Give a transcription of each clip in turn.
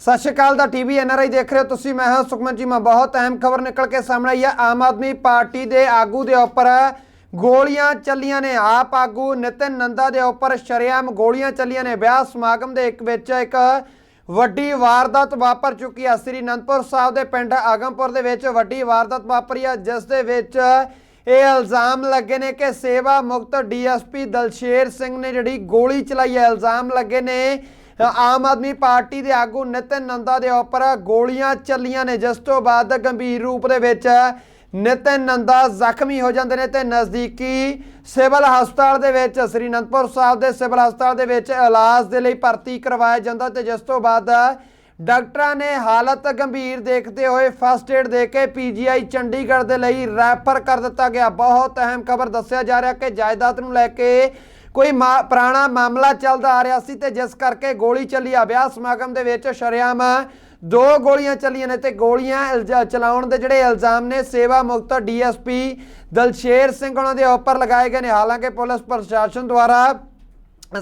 ਸਤਿ ਸ਼੍ਰੀ ਅਕਾਲ ਦਾ TV NRI ਦੇਖ ਰਹੇ ਹੋ ਤੁਸੀਂ, ਮੈਂ ਹਾਂ ਸੁਖਮਨ ਜੀ। ਮੈਂ ਬਹੁਤ ਅਹਿਮ ਖਬਰ ਨਿਕਲ ਕੇ ਸਾਹਮਣੇ ਆਈ ਹੈ। ਆਮ ਆਦਮੀ ਪਾਰਟੀ ਦੇ ਆਗੂ ਦੇ ਉੱਪਰ ਗੋਲੀਆਂ ਚੱਲੀਆਂ ਨੇ। ਆਪ ਆਗੂ ਨਿਤਿਨ ਨੰਦਾ ਦੇ ਉੱਪਰ ਸ਼ਰੇਆਮ ਗੋਲੀਆਂ ਚੱਲੀਆਂ ਨੇ। ਵਿਆਹ ਸਮਾਗਮ ਦੇ ਇੱਕ ਵਿੱਚ ਇੱਕ ਵੱਡੀ ਵਾਰਦਾਤ ਵਾਪਰ ਚੁੱਕੀ ਹੈ। ਸ੍ਰੀ ਅਨੰਦਪੁਰ ਸਾਹਿਬ ਦੇ ਪਿੰਡ ਆਗਮਪੁਰ ਦੇ ਵਿੱਚ ਵੱਡੀ ਵਾਰਦਾਤ ਵਾਪਰੀ ਹੈ, ਜਿਸ ਦੇ ਵਿੱਚ ਇਹ ਇਲਜ਼ਾਮ ਲੱਗੇ ਨੇ ਕਿ ਸੇਵਾ ਮੁਕਤ ਡੀਐਸਪੀ ਦਲਸ਼ੇਰ ਸਿੰਘ ਨੇ ਜਿਹੜੀ ਗੋਲੀ ਚਲਾਈ ਹੈ, ਇਲਜ਼ਾਮ ਲੱਗੇ ਨੇ ਆਮ ਆਦਮੀ ਪਾਰਟੀ ਦੇ ਆਗੂ ਨਿਤਿਨ ਨੰਦਾ ਦੇ ਉੱਪਰ ਗੋਲੀਆਂ ਚੱਲੀਆਂ ਨੇ। ਜਿਸ ਤੋਂ ਬਾਅਦ ਗੰਭੀਰ ਰੂਪ ਦੇ ਵਿੱਚ ਨਿਤਿਨ ਨੰਦਾ ਜ਼ਖਮੀ ਹੋ ਜਾਂਦੇ ਨੇ ਤੇ ਨਜ਼ਦੀਕੀ ਸਿਵਲ ਹਸਪਤਾਲ ਦੇ ਵਿੱਚ ਸ੍ਰੀ ਅਨੰਦਪੁਰ ਸਾਹਿਬ ਦੇ ਸਿਵਲ ਹਸਪਤਾਲ ਦੇ ਵਿੱਚ ਇਲਾਜ ਦੇ ਲਈ ਭਰਤੀ ਕਰਵਾਇਆ ਜਾਂਦਾ ਤੇ ਜਿਸ ਤੋਂ ਬਾਅਦ ਡਾਕਟਰਾਂ ਨੇ ਹਾਲਤ ਗੰਭੀਰ ਦੇਖਦੇ ਹੋਏ ਫਸਟ ਏਡ ਦੇ ਕੇ ਪੀਜੀਆਈ ਚੰਡੀਗੜ੍ਹ ਦੇ ਲਈ ਰੈਫਰ ਕਰ ਦਿੱਤਾ ਗਿਆ। ਬਹੁਤ ਅਹਿਮ ਖਬਰ ਦੱਸਿਆ ਜਾ ਰਿਹਾ ਕਿ ਜਾਇਦਾਦ ਨੂੰ ਲੈ ਕੇ ਕੋਈ ਮਾ- ਪੁਰਾਣਾ ਮਾਮਲਾ ਚੱਲਦਾ ਆ ਰਿਹਾ ਸੀ ਤੇ ਜਿਸ ਕਰਕੇ ਗੋਲੀ ਚੱਲੀ ਆ। ਵਿਆਹ ਸਮਾਗਮ ਦੇ ਵਿੱਚ ਸ਼ਰੇਆਮ ਦੋ ਗੋਲੀਆਂ ਚੱਲੀਆਂ ਨੇ ਤੇ ਗੋਲੀਆਂ ਇਲਜ਼ਾ- ਚਲਾਉਣ ਦੇ ਜਿਹੜੇ ਇਲਜ਼ਾਮ ਨੇ, ਸੇਵਾ ਮੁਕਤ ਡੀਐਸਪੀ ਦਲਸ਼ੇਰ ਸਿੰਘ ਉਹਨਾਂ ਦੇ ਉੱਪਰ ਲਗਾਏ ਗਏ ਨੇ। ਹਾਲਾਂਕਿ ਪੁਲਿਸ ਪ੍ਰਸ਼ਾਸਨ ਦੁਆਰਾ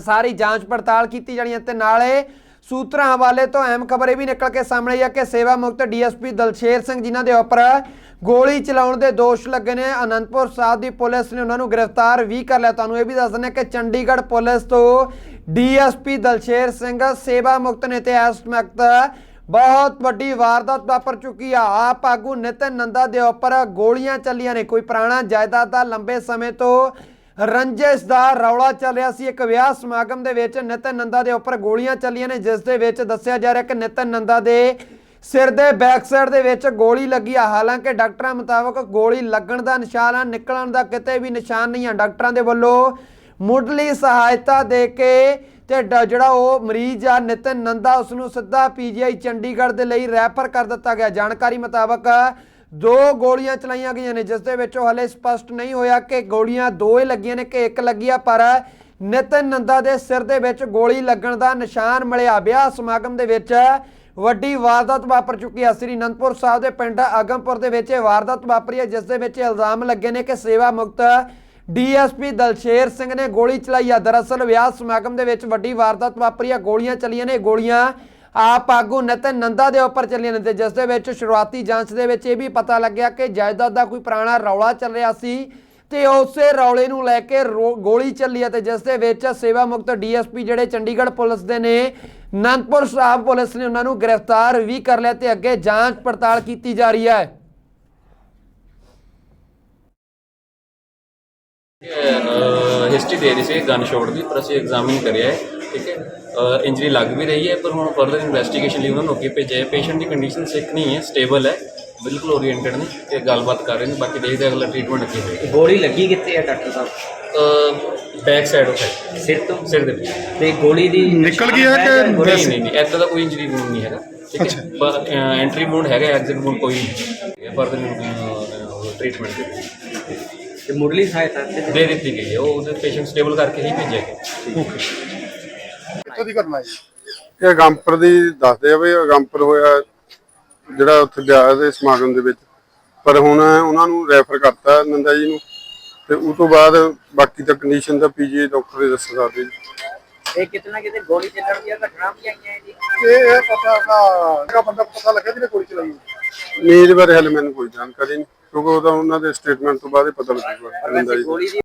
ਸਾਰੀ ਜਾਂਚ ਪੜਤਾਲ ਕੀਤੀ ਜਾਣੀ ਹੈ ਤੇ ਨਾਲੇ ਸੂਤਰਾਂ ਹਵਾਲੇ ਤੋਂ ਅਹਿਮ ਖਬਰ ਇਹ ਵੀ ਨਿਕਲ ਕੇ ਸਾਹਮਣੇ ਆਈ ਹੈ ਕਿ ਸੇਵਾ ਮੁਕਤ ਡੀਐਸਪੀ ਦਲਸ਼ੇਰ ਸਿੰਘ ਜਿਨ੍ਹਾਂ ਦੇ ਉੱਪਰ ਗੋਲੀ ਚਲਾਉਣ ਦੇ ਦੋਸ਼ ਲੱਗੇ ਨੇ, ਅਨੰਦਪੁਰ ਸਾਹਿਬ ਦੀ ਪੁਲਿਸ ਨੇ ਉਹਨਾਂ ਨੂੰ ਗ੍ਰਿਫਤਾਰ ਵੀ ਕਰ ਲਿਆ। ਤੁਹਾਨੂੰ ਇਹ ਵੀ ਦੱਸ ਦਿੰਦੇ ਹਾਂ ਕਿ ਚੰਡੀਗੜ੍ਹ ਪੁਲਿਸ ਤੋਂ ਡੀਐਸਪੀ ਦਲਸ਼ੇਰ ਸਿੰਘ ਸੇਵਾ ਮੁਕਤ ਨੇ ਤੇ ਇਸ ਵਕਤ ਬਹੁਤ ਵੱਡੀ ਵਾਰਦਾਤ ਵਾਪਰ ਚੁੱਕੀ ਆ। ਆਪ ਆਗੂ ਨਿਤਨ ਨੰਦਾ ਦੇ ਉੱਪਰ ਗੋਲੀਆਂ ਚੱਲੀਆਂ ਨੇ। ਕੋਈ ਪੁਰਾਣਾ ਜਾਇਦਾਦ ਦਾ ਲੰਬੇ ਸਮੇਂ ਤੋਂ ਰੰਜਿਸ਼ ਦਾ ਰੌਲਾ ਚੱਲ ਰਿਹਾ ਸੀ। ਇੱਕ ਵਿਆਹ ਸਮਾਗਮ ਦੇ ਵਿੱਚ ਨਿਤਨ ਨੰਦਾ ਦੇ ਉੱਪਰ ਗੋਲੀਆਂ ਚੱਲੀਆਂ ਨੇ, ਜਿਸ ਦੇ ਵਿੱਚ ਦੱਸਿਆ ਜਾ ਰਿਹਾ ਕਿ ਨਿਤਨ ਨੰਦਾ ਦੇ ਸਿਰ ਦੇ ਬੈਕ ਸਾਈਡ ਦੇ ਵਿੱਚ ਗੋਲੀ ਲੱਗੀ ਆ। ਹਾਲਾਂਕਿ ਡਾਕਟਰਾਂ ਮੁਤਾਬਕ ਗੋਲੀ ਲੱਗਣ ਦਾ ਨਿਸ਼ਾਨ ਆ, ਨਿਕਲਣ ਦਾ ਕਿਤੇ ਵੀ ਨਿਸ਼ਾਨ ਨਹੀਂ ਆ। ਡਾਕਟਰਾਂ ਦੇ ਵੱਲੋਂ ਮੁੱਢਲੀ ਸਹਾਇਤਾ ਦੇ ਕੇ ਤੇ ਡ- ਜਿਹੜਾ ਉਹ ਮਰੀਜ਼ ਆ, ਨਿਤਨ ਨੰਦਾ ਉਸ ਨੂੰ ਸਿੱਧਾ ਪੀਜੀਆਈ ਚੰਡੀਗੜ੍ਹ ਦੇ ਲਈ ਰੈਫਰ ਕਰ ਦਿੱਤਾ ਗਿਆ। ਜਾਣਕਾਰੀ ਮੁਤਾਬਕ ਦੋ ਗੋਲੀਆਂ ਚਲਾਈਆਂ ਗਈਆਂ ਨੇ, ਜਿਸ ਦੇ ਵਿੱਚੋਂ ਹਲੇ ਸਪਸ਼ਟ ਨਹੀਂ ਹੋਇਆ ਕਿ ਗੋਲੀਆਂ ਦੋ ਹੀ ਲੱਗੀਆਂ ਨੇ ਕਿ ਇੱਕ ਲੱਗੀ ਆ, ਪਰ ਨਿਤਨ ਨੰਦਾ ਦੇ ਸਿਰ ਦੇ ਵਿੱਚ ਗੋਲੀ ਲੱਗਣ ਦਾ ਨਿਸ਼ਾਨ ਮਿਲਿਆ। ਵਿਆਹ ਸਮਾਗਮ ਦੇ ਵਿੱਚ ਵੱਡੀ ਵਾਰਦਾਤ ਵਾਪਰ ਚੁੱਕੀ ਹੈ ਸ੍ਰੀ ਅਨੰਦਪੁਰ ਸਾਹਿਬ ਦੇ ਪਿੰਡ ਆਗਮਪੁਰ ਦੇ ਵਿੱਚ ਇਹ ਵਾਰਦਾਤ ਵਾਪਰੀ ਹੈ ਜਿਸ ਦੇ ਵਿੱਚ ਇਲਜ਼ਾਮ ਲੱਗੇ ਨੇ ਕਿ ਸੇਵਾ ਮੁਕਤ ਡੀਐਸਪੀ ਦਲਸ਼ੇਰ ਸਿੰਘ ਨੇ ਗੋਲੀ ਚਲਾਈ ਆ। ਦਰਅਸਲ ਵਿਆਹ ਸਮਾਗਮ ਦੇ ਵਿੱਚ ਵੱਡੀ ਵਾਰਦਾਤ ਵਾਪਰੀ ਆ। ਗੋਲੀਆਂ ਚੱਲੀਆਂ ਨੇ ਗੋਲੀਆਂ ਆਪ ਆਗੂ ਨਿਤਨ ਨੰਦਾ ਦੇ ਉੱਪਰ ਚੱਲੀਆਂ ਨੇ ਤੇ ਜਿਸ ਦੇ ਵਿੱਚ ਸ਼ੁਰੂਆਤੀ ਜਾਂਚ ਦੇ ਵਿੱਚ ਇਹ ਵੀ ਪਤਾ ਲੱਗਿਆ ਕਿ ਜਾਇਦਾਦ ਦਾ ਕੋਈ ਪੁਰਾਣਾ ਰੌਲਾ ਚੱਲ ਰਿਹਾ ਸੀ ਤੇ ਉਸੇ ਰੌਲੇ ਨੂੰ ਲੈ ਕੇ ਗੋਲੀ ਚੱਲੀ ਆ ਜਿਸ ਦੇ ਵਿੱਚ ਸੇਵਾ ਮੁਕਤ ਡੀਐਸਪੀ ਜਿਹੜੇ ਚੰਡੀਗੜ੍ਹ ਪੁਲਿਸ ਦੇ ਨੇ, ਅਨੰਦਪੁਰ ਸਾਹਿਬ ਪੁਲਿਸ ਨੇ ਉਹਨਾਂ ਨੂੰ ਗ੍ਰਿਫਤਾਰ ਵੀ ਕਰ ਲਿਆ ਤੇ ਅੱਗੇ ਜਾਂਚ ਪੜਤਾਲ ਕੀਤੀ ਜਾ ਰਹੀ ਹੈ। ਹਿਸਟਰੀ ਦੇ ਰਹੀ ਸੀ ਗਨ ਸ਼ਾਟ ਦੀ, ਪਰ ਅਸੀਂ ਐਗਜ਼ਾਮਿਨ ਕਰਿਆ ਹੈ। ਠੀਕ ਹੈ। ਇੰਜਰੀ ਲੱਗ ਵੀ ਰਹੀ ਹੈ ਪਰ ਹੁਣ ਫਰਦਰ ਇਨਵੈਸਟੀਗੇਸ਼ਨ ਲਈ ਉਹਨਾਂ ਨੂੰ ਅੱਗੇ ਭੇਜਿਆ ਹੈ। ਪੇਸ਼ੈਂਟ ਦੀ ਕੰਡੀਸ਼ਨ ਸਿੱਕ ਨਹੀਂ ਹੈ ਸਟੇਬਲ ਹੈ ਬਿਲਕੁਲ ਓਰੀਐਂਟਡ ਨੇ ਤੇ ਗੱਲਬਾਤ ਕਰ ਰਹੇ ਨੇ ਬਾਕੀ ਦੇਖਦੇ ਅਗਲਾ ਟ੍ਰੀਟਮੈਂਟ ਅੱਗੇ ਹੋਏਗਾ। ਗੋਲੀ ਲੱਗੀ ਕਿੱਥੇ ਹੈ ਡਾਕਟਰ ਸਾਹਿਬ? ਬੈਕ ਸਾਈਡ ਆਫ ਹੈ ਸਿਰ ਤੋਂ? ਸਿਰ ਦੇ ਵਿੱਚ। ਤੇ ਗੋਲੀ ਦੀ ਨਿਕਲ ਗਈ ਹੈ ਕਿ ਨਹੀਂ ਨਹੀਂ ਨਹੀਂ ਇੱਦਾਂ ਦਾ ਕੋਈ ਇੰਜਰੀ ਨਹੀਂ ਹੈਗਾ ਠੀਕ ਹੈ। ਪਰ ਐਂਟਰੀ ਮੋਡ ਹੈਗਾ ਐਗਜ਼ਿਟ ਮੋਡ ਕੋਈ ਨਹੀਂ ਫਰਦਰ ਟ੍ਰੀਟਮੈਂਟ ਦੇ ਤੇ ਮੁੱਢਲੀ ਸਹਾਇਤਾ ਤੇ ਦੇ ਦਿੱਤੀ ਗਈ ਹੈ ਉਹ ਉਹਦੇ ਪੇਸ਼ੈਂਟ ਸਟੇਬਲ ਕਰਕੇ ਹੀ ਭੇਜਿਆ ਗਿਆ। ਕਿੱਥੋਂ ਦੀ ਘਟਨਾ ਹੈ ਇਹ ਗੰਪਰ ਦੀ ਦੱਸਦੇ ਆ ਵੀ ਇਹ ਗੰਪਰ ਹੋਇਆ ਜਿਹੜਾ ਉੱਥੇ ਗਿਆ ਦੇ ਸਮਾਗਮ ਦੇ ਵਿੱਚ। ਪਰ ਹੁਣ ਉਹਨਾਂ ਨੂੰ ਰੈਫਰ ਕਰਤਾ ਨੰਦਾ ਜੀ ਨੂੰ ਤੇ ਉਸ ਤੋਂ ਬਾਅਦ ਬਾਕੀ ਤਾਂ ਕੰਡੀਸ਼ਨ ਦਾ ਪੀਜੀ ਡਾਕਟਰ ਦੇ ਦੱਸ ਸਕਦੇ ਜੀ। ਇਹ ਕਿਤਨਾ ਕਿਤੇ ਗੋਲੀ ਚੱਲਣ ਦੀਆਂ ਘਟਨਾ ਵੀ ਆਈਆਂ ਹੈ ਜੀ? ਇਹ ਇਹ ਪਤਾ ਦਾ ਬੰਦਾ ਪਤਾ ਲੱਗਾ ਜਿਹਨੇ ਗੋਲੀ ਚਲਾਈ ਨਹੀਂ ਇਹਦੇ ਬਾਰੇ ਹਾਲੇ ਮੈਨੂੰ ਕੋਈ ਜਾਣਕਾਰੀ ਨਹੀਂ ਕਿਉਂਕਿ ਉਹ ਤਾਂ ਉਹਨਾਂ ਦੇ ਸਟੇਟਮੈਂਟ ਤੋਂ ਬਾਅਦ ਹੀ ਪਤਾ ਲੱਗੂਗਾ ਨੰਦਾ ਜੀ ਦਾ। ਗੋਲੀ ਦੀ